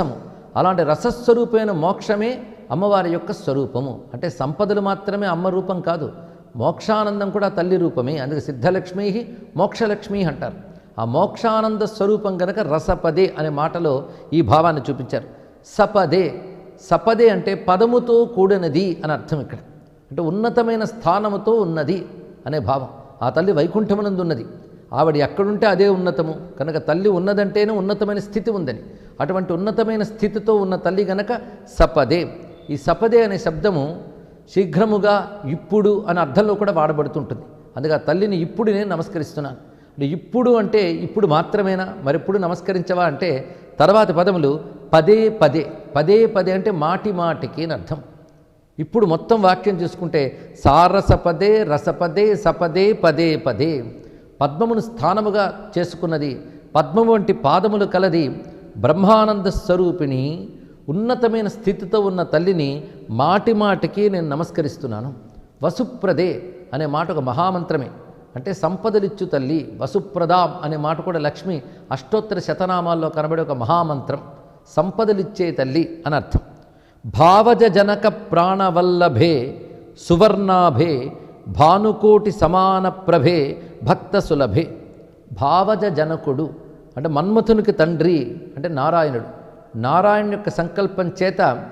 రసము. అలాంటి రసస్వరూపమైన మోక్షమే అమ్మవారి యొక్క స్వరూపము. అంటే సంపదలు మాత్రమే అమ్మ రూపం కాదు. మోక్షానందం కూడా తల్లి రూపమే. అందుకే సిద్ధలక్ష్మి మోక్షలక్ష్మి అంటారు. ఆ మోక్షానంద స్వరూపం గనక రసపదే అనే మాటలో ఈ భావాన్ని చూపించారు. సపదే. సపదే అంటే పదముతో కూడినది అని అర్థం ఇక్కడ. అంటే ఉన్నతమైన స్థానముతో ఉన్నది అనే భావం. ఆ తల్లి వైకుంఠమునందు ఉన్నది ఆవిడ ఎక్కడుంటే అదే ఉన్నతము. కనుక తల్లి ఉన్నదంటేనే ఉన్నతమైన స్థితి ఉందని. అటువంటి ఉన్నతమైన స్థితితో ఉన్న తల్లి గనక సపదే. ఈ సపదే అనే శబ్దము శీఘ్రముగా ఇప్పుడు అనే అర్థంలో కూడా వాడబడుతుంటుంది. అందుకే ఆ తల్లిని ఇప్పుడు నేను నమస్కరిస్తున్నాను. అంటే ఇప్పుడు అంటే ఇప్పుడు మాత్రమేనా? మరెప్పుడు నమస్కరించవా అంటే తర్వాతి పదములు పదే పదే. పదే పదే అంటే మాటి మాటికి అని అర్థం. ఇప్పుడు మొత్తం వాక్యం చూసుకుంటే సారసపదే రసపదే సపదే పదే పదే. పద్మమును స్థానముగా చేసుకున్నది పద్మము వంటి పాదములు కలది బ్రహ్మానంద స్వరూపిణి ఉన్నతమైన స్థితితో ఉన్న తల్లిని మాటి మాటికి నేను నమస్కరిస్తున్నాను. వసుప్రదే అనే మాట ఒక మహామంత్రమే. అంటే సంపదలిచ్చు తల్లి వసుప్రదాం అనే మాట కూడా లక్ష్మి అష్టోత్తర శతనామాల్లో కనబడే ఒక మహామంత్రం. సంపదలిచ్చే తల్లి అనర్థం భావజ జనక ప్రాణవల్లభే సువర్ణాభే భానుకోటి సమాన ప్రభే భక్త సులభే భావజ జనకుడు అంటే మన్మథునికి తండ్రి అంటే నారాయణుడు. నారాయణ యొక్క సంకల్పం చేత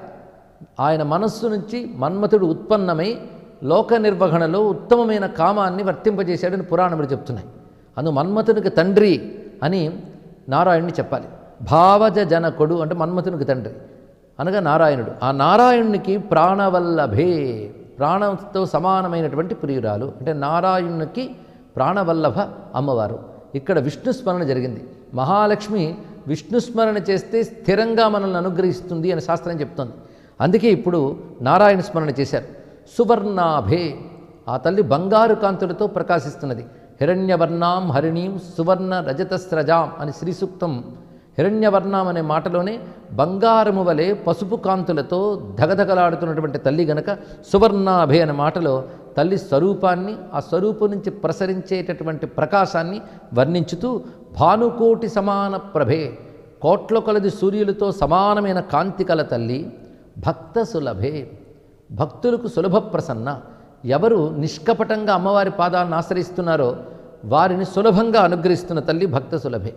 ఆయన మనస్సు నుంచి మన్మథుడు ఉత్పన్నమై లోక నిర్వహణలో ఉత్తమమైన కామాన్ని వర్తింపజేశాడని పురాణములు చెప్తున్నాయి. అందు మన్మథునికి తండ్రి అని నారాయణుని చెప్పాలి. భావజ జనకుడు అంటే మన్మథునికి తండ్రి అనగా నారాయణుడు. ఆ నారాయణునికి ప్రాణవల్లభే ప్రాణంతో సమానమైనటువంటి ప్రియురాలు. అంటే నారాయణునికి ప్రాణవల్లభ అమ్మవారు. ఇక్కడ విష్ణు స్మరణ జరిగింది. మహాలక్ష్మి విష్ణు స్మరణ చేస్తే స్థిరంగా మనల్ని అనుగ్రహిస్తుంది అని శాస్త్రం చెప్తోంది. అందుకే ఇప్పుడు నారాయణ స్మరణ చేశారు. సువర్ణాభే. ఆ తల్లి బంగారు కాంతులతో ప్రకాశిస్తున్నది. హిరణ్యవర్ణాం హరిణీం సువర్ణ రజతస్రజాం అని శ్రీ సూక్తం హిరణ్యవర్ణం అనే మాటలోనే బంగారము వలె పసుపు కాంతులతో ధగధగలాడుతున్నటువంటి తల్లి గనక సువర్ణాభే అనే మాటలో తల్లి స్వరూపాన్ని ఆ స్వరూపం నుంచి ప్రసరించేటటువంటి ప్రకాశాన్ని వర్ణించుతూ భానుకోటి సమాన ప్రభే కోట్ల కొలది సూర్యులతో సమానమైన కాంతి కల తల్లి భక్త సులభే. భక్తులకు సులభ ప్రసన్న. ఎవరు నిష్కపటంగా అమ్మవారి పాదాలను ఆశ్రయిస్తున్నారో వారిని సులభంగా అనుగ్రహిస్తున్న తల్లి భక్త సులభే.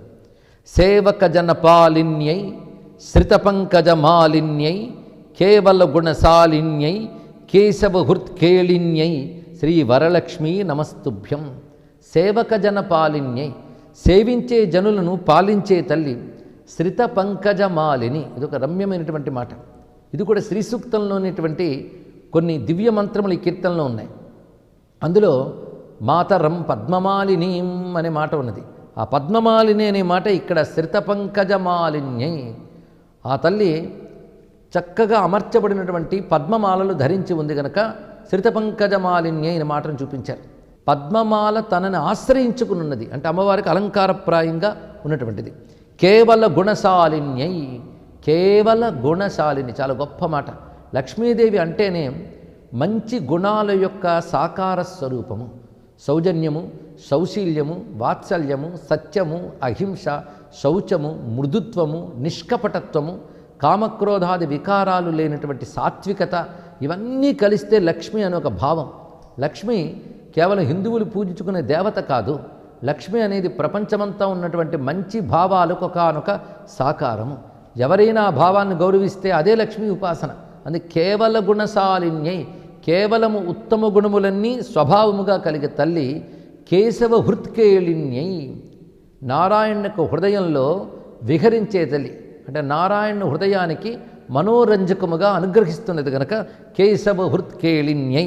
సేవక జనపాలిన్యై శ్రితపంకజ మాలిన్యై కేవల గుణశాలిన్యై కేశవ హృత్కేళిన్యై శ్రీ వరలక్ష్మీ నమస్తుభ్యం. సేవక జనపాలిన్యై సేవించే జనులను పాలించే తల్లి శ్రిత పంకజ మాలిని ఇది ఒక రమ్యమైనటువంటి మాట. ఇది కూడా శ్రీ సూక్తంలోనేటువంటి కొన్ని దివ్య మంత్రములు ఈ కీర్తనలో ఉన్నాయి. అందులో మాతరం పద్మమాలినీం అనే మాట ఉన్నది. ఆ పద్మమాలిని అనే మాట ఇక్కడ శ్రిత పంకజమాలిన్యై ఆ తల్లి చక్కగా అమర్చబడినటువంటి పద్మమాలలు ధరించి ఉంది గనక శ్రితపంకజమాలిన్య అయిన మాటను చూపించారు. పద్మమాల తనని ఆశ్రయించుకునున్నది అంటే అమ్మవారికి అలంకారప్రాయంగా ఉన్నటువంటిది. కేవల గుణశాలిన్యై కేవల గుణశాలిని చాలా గొప్ప మాట. లక్ష్మీదేవి అంటేనే మంచి గుణాల యొక్క సాకార స్వరూపము సౌజన్యము సౌశీల్యము వాత్సల్యము సత్యము అహింస శౌచము మృదుత్వము నిష్కపటత్వము కామక్రోధాది వికారాలు లేనటువంటి సాత్వికత ఇవన్నీ కలిస్తే లక్ష్మి అనే ఒక భావం. లక్ష్మి కేవలం హిందువులు పూజించుకునే దేవత కాదు. లక్ష్మి అనేది ప్రపంచమంతా ఉన్నటువంటి మంచి భావాలకు ఒకనొక సాకారము. ఎవరైనా ఆ భావాన్ని గౌరవిస్తే అదే లక్ష్మీ ఉపాసన. అది కేవల గుణశాలిన్యై కేవలము ఉత్తమ గుణములన్నీ స్వభావముగా కలిగే తల్లి కేశవ హృత్కేళిన్యై నారాయణకు హృదయంలో విహరించే తల్లి. అంటే నారాయణ హృదయానికి మనోరంజకముగా అనుగ్రహిస్తున్నది గనక కేశవ హృత్కేళిన్యై.